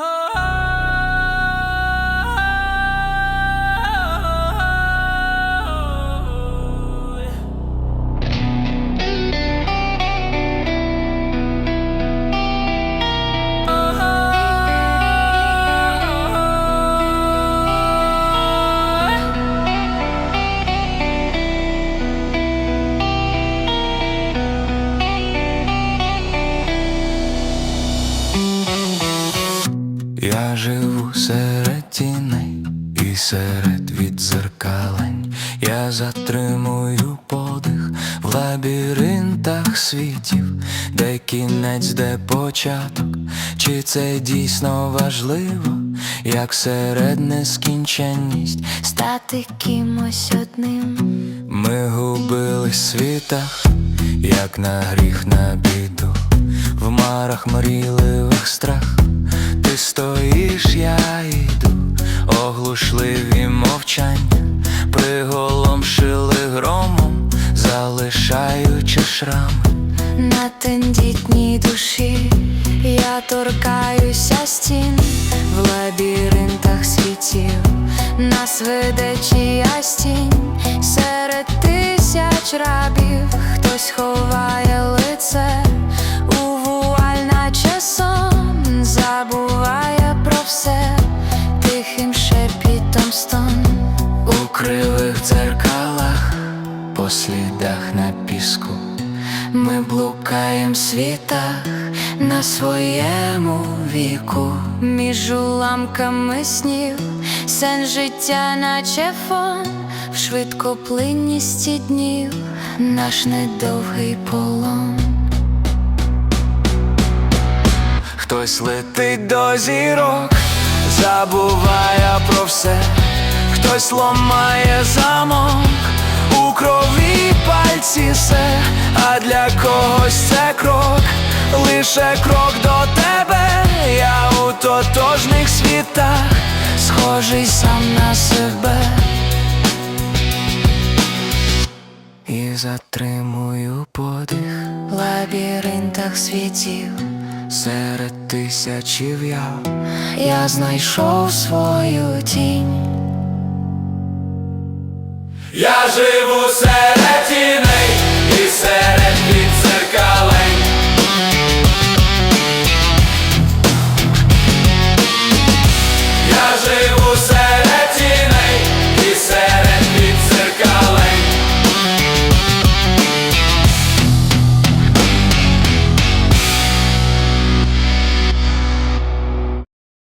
Oh. Я живу серед тіней і серед відзеркалень. Я затримую подих в лабіринтах світів, де кінець, де початок, чи це дійсно важливо, як серед нескінченність стати кимось одним. ми губились в світах, як на гріх на біду, в марах мрійливих страх. Стоїш, я йду, оглушливі мовчання, приголомшили громом, залишаючи шрами. На тендітній душі я торкаюся стін. В лабіринтах світів, нас веде чиясь тінь. Серед тисяч рабів, хтось ховає по слідах на піску, ми блукаєм в світах на своєму віку. Між уламками снів, сен життя, наче фон, в швидкоплинністі днів, наш недовгий полон. Хтось летить до зірок, забуває про все, хтось ламає замок, у крові пальці все, а для когось це крок, лише крок до тебе, я у тотожних світах, схожий сам на себе. І затримую подих В лабіринтах світів Серед тисячів я я знайшов свою тінь. Живу тіней